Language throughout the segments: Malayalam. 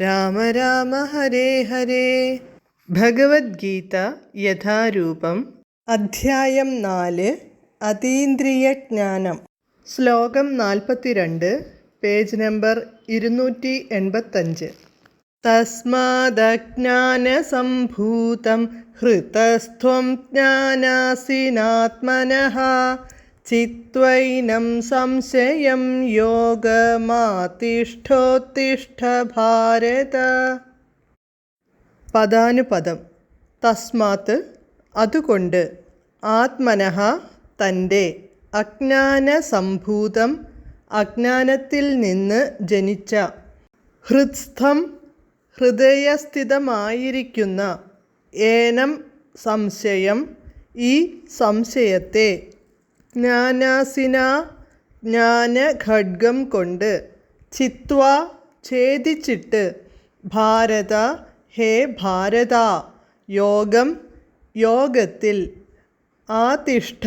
രാമ രാമ ഹരേ ഹരേ. ഭഗവത്ഗീത യഥാരൂപം. അധ്യായം നാല് അതീന്ദ്രിയജ്ഞാനം. ശ്ലോകം നാൽപ്പത്തിരണ്ട് പേജ് നമ്പർ ഇരുന്നൂറ്റി എൺപത്തഞ്ച് തസ്മാദജ്ഞാനസംഭൂതം ഹൃതസ്ഥം ജ്ഞാനാസിനാത്മനഃ. ചിത്വൈനം സംശയം യോഗമാതിഷ്ഠോത്തിഷ്ഠ ഭാരത പദാനുപദം തസ്മാത്ത് അതുകൊണ്ട് ആത്മനഃ തന്റെ അജ്ഞാനസംഭൂതം അജ്ഞാനത്തിൽ നിന്ന് ജനിച്ച ഹൃത്സ്ഥം ഹൃദയസ്ഥിതമായിരിക്കുന്ന ഏനം സംശയം ഈ സംശയത്തെ ജ്ഞാനാസിന ജ്ഞാനഖഡ്ഗം കൊണ്ട് ചിത്വ ഛേദിച്ചിട്ട് ഭാരത ഹേ ഭാരത യോഗം യോഗത്തിൽ ആതിഷ്ഠ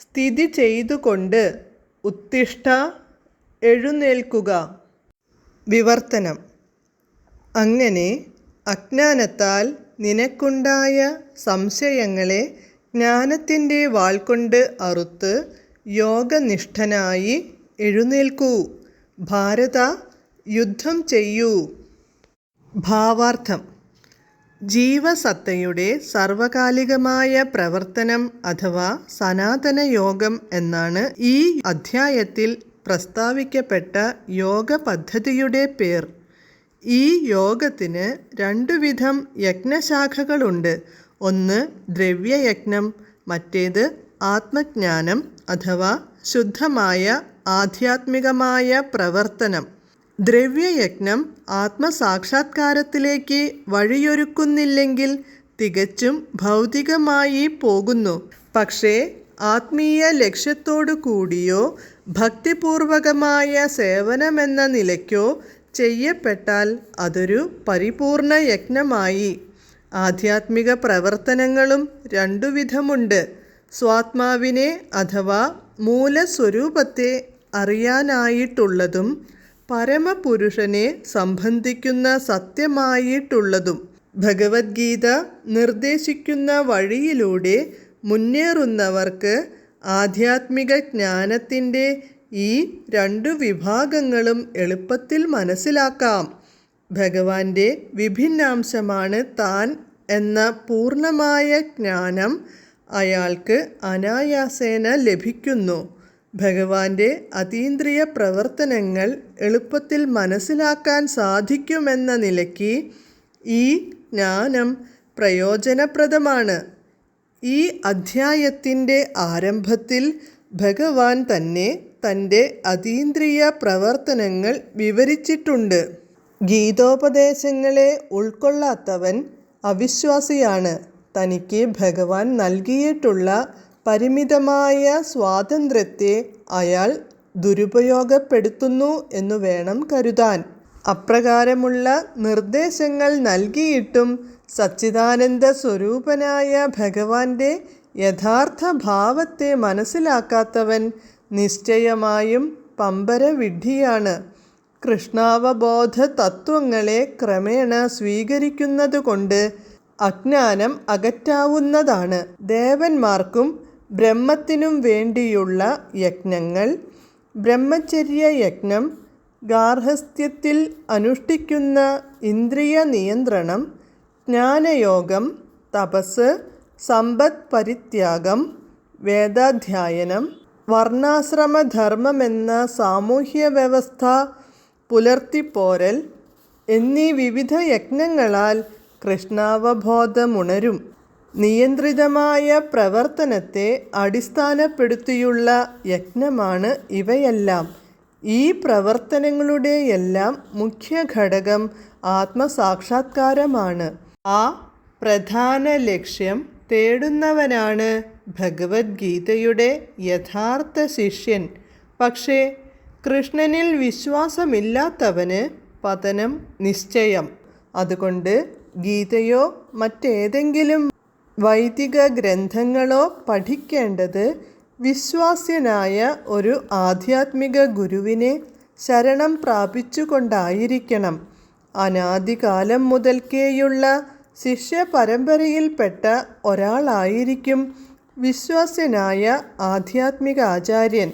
സ്ഥിതി ചെയ്തുകൊണ്ട് ഉത്തിഷ്ഠ എഴുന്നേൽക്കുക. വിവർത്തനം. അങ്ങനെ അജ്ഞാനത്താൽ നിനക്കുണ്ടായ സംശയങ്ങളെ ജ്ഞാനത്തിന്റെ വാൾ കൊണ്ട് അറുത്ത് യോഗനിഷ്ഠനായി എഴുന്നേൽക്കൂ. ഭാരത യുദ്ധം ചെയ്യൂ. ഭാവാർത്ഥം. ജീവസത്തയുടെ സർവകാലികമായ പ്രവർത്തനം അഥവാ സനാതന യോഗം എന്നാണ് ഈ അധ്യായത്തിൽ പ്രസ്താവിക്കപ്പെട്ട യോഗ പദ്ധതിയുടെ പേർ. ഈ യോഗത്തിന് രണ്ടുവിധം യജ്ഞശാഖകളുണ്ട്. ഒന്ന് ദ്രവ്യയജ്ഞം മറ്റേത് ആത്മജ്ഞാനം അഥവാ ശുദ്ധമായ ആധ്യാത്മികമായ പ്രവർത്തനം. ദ്രവ്യയജ്ഞം ആത്മസാക്ഷാത്കാരത്തിലേക്ക് വഴിയൊരുക്കുന്നില്ലെങ്കിൽ തികച്ചും ഭൗതികമായി പോകുന്നു. പക്ഷേ ആത്മീയ ലക്ഷ്യത്തോടു കൂടിയോ ഭക്തിപൂർവകമായ സേവനമെന്ന നിലയ്ക്കോ ചെയ്യപ്പെട്ടാൽ അതൊരു പരിപൂർണ യജ്ഞമായി. ആധ്യാത്മിക പ്രവർത്തനങ്ങളും രണ്ടു വിധമുണ്ട് സ്വാത്മാവിനെ അഥവാ മൂലസ്വരൂപത്തെ അറിയാനായിട്ടുള്ളതും പരമപുരുഷനെ സംബന്ധിക്കുന്ന സത്യമായിട്ടുള്ളതും ഭഗവത്ഗീത നിർദ്ദേശിക്കുന്ന വഴിയിലൂടെ മുന്നേറുന്നവർക്ക് ആധ്യാത്മിക ജ്ഞാനത്തിന്റെ ഈ രണ്ടു വിഭാഗങ്ങളും എളുപ്പത്തിൽ മനസ്സിലാക്കാം. ഭഗവാന്റെ വിഭിന്നാംശമാണ് താൻ എന്ന പൂർണമായ ജ്ഞാനം അയാൾക്ക് അനായാസേന ലഭിക്കുന്നു. ഭഗവാന്റെ അതീന്ദ്രിയ പ്രവർത്തനങ്ങൾ എളുപ്പത്തിൽ മനസ്സിലാക്കാൻ സാധിക്കുമെന്ന നിലയ്ക്ക് ഈ ജ്ഞാനം പ്രയോജനപ്രദമാണ്. ഈ അധ്യായത്തിന്റെ ആരംഭത്തിൽ ഭഗവാൻ തന്നെ തന്റെ അതീന്ദ്രിയ പ്രവർത്തനങ്ങൾ വിവരിച്ചിട്ടുണ്ട്. ഗീതോപദേശങ്ങളെ ഉൾക്കൊള്ളാത്തവൻ അവിശ്വാസിയാണ്. തനിക്ക് ഭഗവാൻ നൽകിയിട്ടുള്ള പരിമിതമായ സ്വാതന്ത്ര്യത്തെ അയാൾ ദുരുപയോഗപ്പെടുത്തുന്നു എന്നു വേണം കരുതാൻ. അപ്രകാരമുള്ള നിർദ്ദേശങ്ങൾ നൽകിയിട്ടും സച്ചിദാനന്ദ സ്വരൂപനായ ഭഗവാന്റെ യഥാർത്ഥ ഭാവത്തെ മനസ്സിലാക്കാത്തവൻ നിശ്ചയമായും പമ്പരവിഡ്ഢിയാണ്. കൃഷ്ണാവബോധ തത്വങ്ങളെ ക്രമേണ സ്വീകരിക്കുന്നതുകൊണ്ട് അജ്ഞാനം അകറ്റാവുന്നതാണ്. ദേവന്മാർക്കും ബ്രഹ്മത്തിനും വേണ്ടിയുള്ള യജ്ഞങ്ങൾ ബ്രഹ്മചര്യ യജ്ഞം ഗാർഹസ്ഥ്യത്തിൽ അനുഷ്ഠിക്കുന്ന ഇന്ദ്രിയ നിയന്ത്രണം ജ്ഞാനയോഗം തപസ് സമ്പദ് പരിത്യാഗം വേദാധ്യായനം വർണാശ്രമധർമ്മമെന്ന സാമൂഹ്യ വ്യവസ്ഥ പുലർത്തിപ്പോരൽ എന്നീ വിവിധ യജ്ഞങ്ങളാൽ കൃഷ്ണാവബോധമുണരും. നിയന്ത്രിതമായ പ്രവർത്തനത്തെ അടിസ്ഥാനപ്പെടുത്തിയുള്ള യജ്ഞമാണ് ഇവയെല്ലാം. ഈ പ്രവർത്തനങ്ങളുടെയെല്ലാം മുഖ്യ ഘടകം ആത്മസാക്ഷാത്കാരമാണ്. ആ പ്രധാന ലക്ഷ്യം തേടുന്നവനാണ് ഭഗവത്ഗീതയുടെ യഥാർത്ഥ ശിഷ്യൻ. പക്ഷേ കൃഷ്ണനിൽ വിശ്വാസമില്ലാത്തവന് പതനം നിശ്ചയം. അതുകൊണ്ട് ഗീതയോ മറ്റേതെങ്കിലും വൈദിക ഗ്രന്ഥങ്ങളോ പഠിക്കേണ്ടത് വിശ്വാസ്യനായ ഒരു ആധ്യാത്മിക ഗുരുവിനെ ശരണം പ്രാപിച്ചുകൊണ്ടായിരിക്കണം. അനാദികാലം മുതൽക്കേയുള്ള ശിഷ്യ പരമ്പരയിൽപ്പെട്ട ഒരാളായിരിക്കും വിശ്വാസ്യനായ ആധ്യാത്മിക ആചാര്യൻ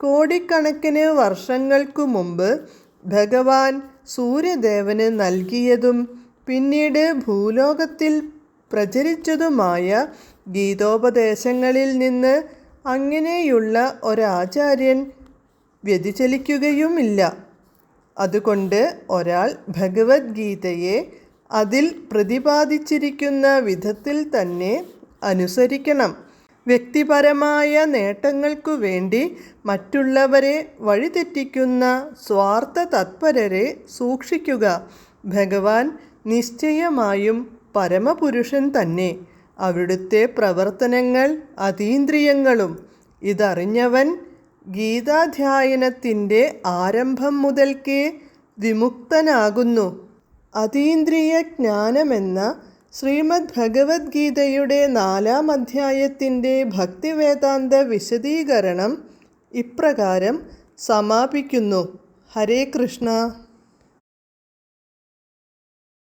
കോടിക്കണക്കിന് വർഷങ്ങൾക്കു മുമ്പ് ഭഗവാൻ സൂര്യദേവന് നൽകിയതും പിന്നീട് ഭൂലോകത്തിൽ പ്രചരിച്ചതുമായ ഗീതോപദേശങ്ങളിൽ നിന്ന് അങ്ങനെയുള്ള ഒരാചാര്യൻ വ്യതിചലിക്കുകയുമില്ല. അതുകൊണ്ട് ഒരാൾ ഭഗവത്ഗീതയെ അതിൽ പ്രതിപാദിച്ചിരിക്കുന്ന വിധത്തിൽ തന്നെ അനുസരിക്കണം. വ്യക്തിപരമായ നേട്ടങ്ങൾക്കു വേണ്ടി മറ്റുള്ളവരെ വഴിതെറ്റിക്കുന്ന സ്വാർത്ഥ തത്പരരെ സൂക്ഷിക്കുക. ഭഗവാൻ നിശ്ചയമായും പരമപുരുഷൻ തന്നെ. അവിടുത്തെ പ്രവർത്തനങ്ങൾ അതീന്ദ്രിയങ്ങളും. ഇതറിഞ്ഞവൻ ഗീതാധ്യായനത്തിന്റെ ആരംഭം മുതൽക്കേ വിമുക്തനാകുന്നു. അതീന്ദ്രിയ ജ്ഞാനമെന്ന ശ്രീമദ് ഭഗവത്ഗീതയുടെ നാലാം അധ്യായത്തിന്റെ ഭക്തിവേദാന്ത വിശദീകരണം ഇപ്രകാരം സമാപിക്കുന്നു. ഹരേ കൃഷ്ണ.